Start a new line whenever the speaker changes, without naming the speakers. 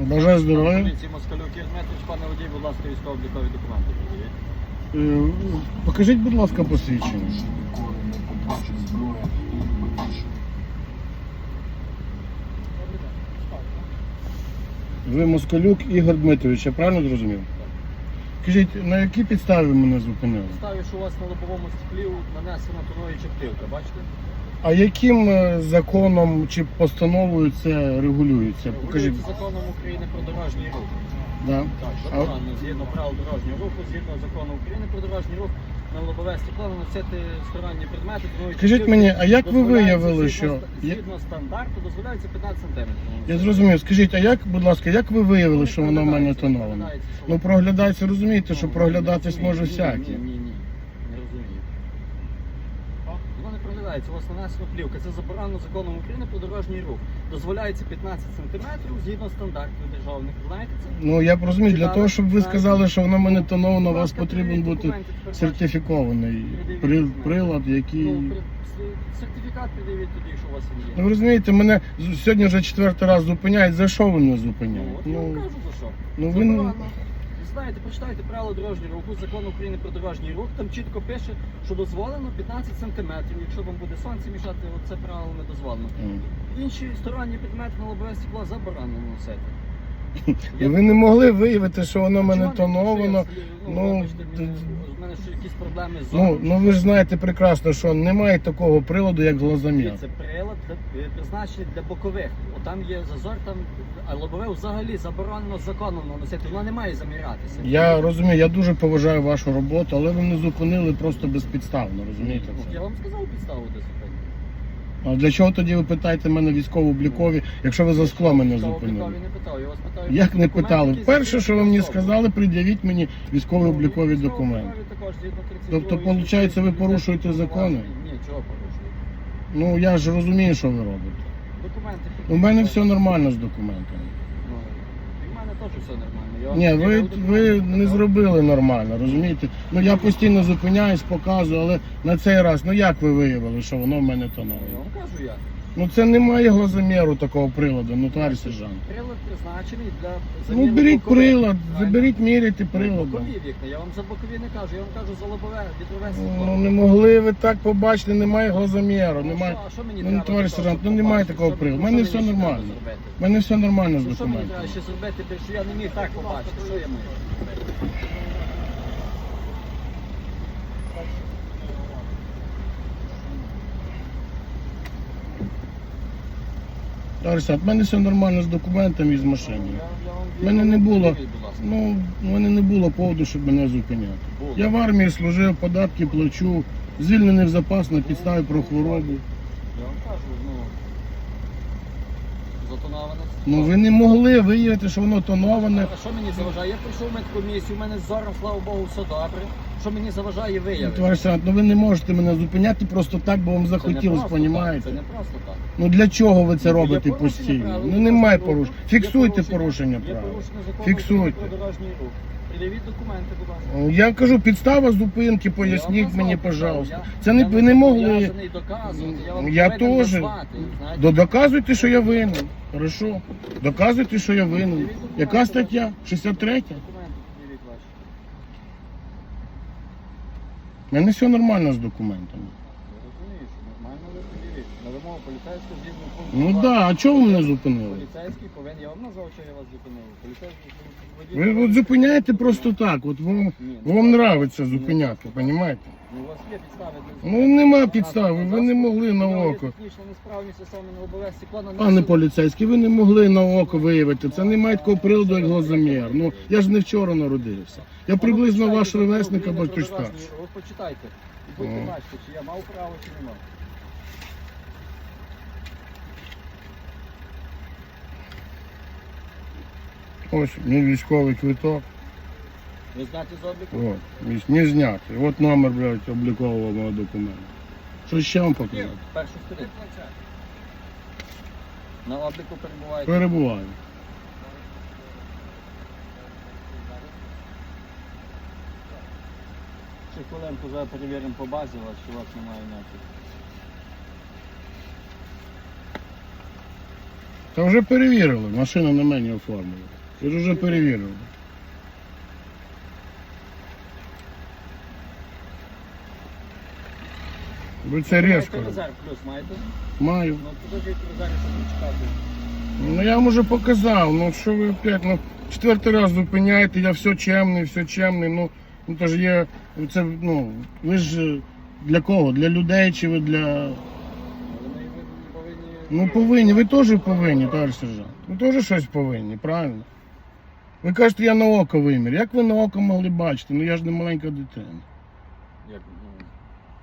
Бажаю здоров'я.
Поліції Москалюк Ігор пане водій, будь ласка, військово-облікові документи. пред'явіть.
Е, Покажіть, будь ласка, посвідчення. Ви Москалюк Ігор Дмитрович, я правильно зрозумів? Кажіть, на якій підставі мене зупинили?
Ставлю, що у вас на лобовому стеклі нанесена тоноюча плівка, бачите?
А яким е, законом чи постановою це регулюється? Покажіть.
Законом України про дорожній рух.
Да.
Так,
А-
згідно правил дорожнього руху, згідно закону України про дорожній рух, на лобове стекло наносити сторонні предмети. тоноючі
Скажіть мені, а як ви
Дозволяється
виявили,
згідно
що-
Згідно стандарту дозволяється 15 см.
Я зрозумів. Скажіть, а як, будь ласка, як ви виявили, що воно в мене тоноване? Ну проглядається, розумієте, що
Ну,
проглядатись може
ні,
всякі.
Ні, ні, ні. Воно не проглядається, у вас нанесена плівка. Це заборонено законом України про дорожній рух. Дозволяється 15 см згідно стандартів державних. Знаєте це?
Ну я б розумію, для того, щоб ви сказали, що воно мене тоновано, у вас потрібен бути сертифікований при- прилад, який.
Ну, при- сертифікат пред'явіть тоді, якщо у вас він є.
Ну ви розумієте, мене з- сьогодні вже четвертий раз зупиняють. За що ви мене
Ну,
зупиняєте?
от я вам
Ну,
кажу за що.
ну ви
Заборонено. Знаєте, прочитайте правила дорожнього руху, закон України про дорожній рух, там чітко пише, що дозволено 15 сантиметрів. Якщо вам буде сонце мішати, оце правило не дозволено. Інші сторонні предмети на лобове стекло заборонено носити.
Ви не могли виявити, що воно в мене тоновано. ну,
Ну, мене ще якісь проблеми з
Ну, ну ви ж знаєте прекрасно, що немає такого приладу, як глазомір.
Це прилад е, призначений для бокових. От там є зазор, там а лобове взагалі заборонено законом наносити. Воно не має замірятися.
Я розумію, я дуже поважаю вашу роботу, але ви мене зупинили просто безпідставно, розумієте? Це?
Я вам сказав підставу де зупинити.
А для чого тоді ви питаєте мене військово-облікові, якщо ви за скло мене зупинили?
не питав, я вас питаю.
Як не питали? Перше, що ви мені сказали, пред'явіть мені військово-облікові документи. Тобто, виходить, ви порушуєте закони?
Ні, чого порушуєте?
Ну я ж розумію, що ви робите.
Документи.
У мене все нормально з документами.
І в мене теж все нормально. Я
Ні, ви, ви не зробили нормально, розумієте? Ну я постійно зупиняюсь, показую, але на цей раз, ну як ви виявили, що воно в мене
Я
тонове?
вам кажу як.
Ну це немає глазоміру такого приладу, ну товариш сержант.
Прилад призначений для
Ну
заміни
беріть
бокових.
прилад,
Правильно?
заберіть міряти
Ну,
приладом.
Бокові вікна, я вам за бокові не кажу, я вам кажу за лобове, вітрове стекло.
Ну не могли ви так побачити, немає глазоміру,
Ну,
немає.
що- а що мені
Ну,
треба
товариш
для того,
сержант,
щоб
ну, немає
побачити?
такого
Що-
приладу. В мене все
ще треба
нормально.
зробити?
У мене все нормально з
Ну, Що мені треба ще зробити, що я не міг так побачити? Що я маю?
Товариш в мене все нормально з документами і з машиною. В мене не було. Ну, мене не було поводу, щоб мене зупиняти. Я в армії служив, податки плачу, звільнений в запас на підставі про хворобу.
Я вам кажу, ну. Затоноване.
Ну ви не могли виявити, що воно тоноване.
А що мені заважає? Я прийшов в медкомісію, у мене з зором, слава Богу, все добре. Що мені заважає
Ну,
виявити?
Товариш сержант, ну ви не можете мене зупиняти просто так, бо вам захотілось,
просто Це
понімаєте?
не просто так.
Ну для чого ви це
Є
робите
порушення
постійно?
правил
Ну немає
дорожнього
порушень.
є
Фіксуйте порушення
Є порушення закону
Фіксуйте.
Про дорожній рух. Пред'явіть документи, будь ласка.
О, Я кажу, підстава зупинки, поясніть мені, пожалуйста. Це не
Я
ви не могли.
зобов'язаний доказувати. Я, вам
Я
повинен
теж.
назвати, знаєте.
До- Доказуйте, що я винен. Хорошо. Доказуйте, що я винен. Яка стаття? 63?
Документи пред'явіть ваші.
У мене все нормально з документами.
Я розумію, що нормально ви пред'явіть. На вимогу поліцейського згідно пункту
Ну
2.
так, да, а чого ви мене зупинили?
Поліцейський повинен, я вам назвав, що я вас зупинив. Поліцейський водій-
Ви от зупиняєте просто так. От вам,
Ні, ну,
вам нравиться зупиняти, розумієте?
Ну, у вас є підстави для
Ну нема підстави, ви не могли на око.
Несправність, саме на
Пане поліцейський, ви не могли на око виявити. Це немає такого приладу, як глазомір. Ну я ж не вчора народився. Я приблизно ваш ровесник або чуть старший.
Ви почитайте. І будете
О.
бачити, чи я мав право, чи не мав.
Ось мій військовий квиток.
Ви знаєте з обліку?
От, не знятий. От номер, блядь, облікового мого документу. Що ще вам показати?
Першу сторінку. На обліку перебуваєте.
Перебуваю.
Ще хвилинку зараз перевіримо по базі вас, чи у вас немає ніяких.
Та вже перевірили, машину на мені оформили. Це ж вже перевірили. Ви це різко.
Резерв плюс маєте?
Маю.
Ну покажіть резерв, щоб не чекати.
Ну я вам уже показав, ну що ви опять, ну четвертий раз зупиняєте, я все чемний, все чемний, ну, ну то ж є, це, ну, ви ж для кого? Для людей чи ви для.
Але ви повинні...
Ну повинні, ви теж повинні, товариш сержант. Ви теж щось повинні, правильно? Ви кажете, я на око вимір. Як ви на око могли бачити? Ну я ж не маленька дитина.
Як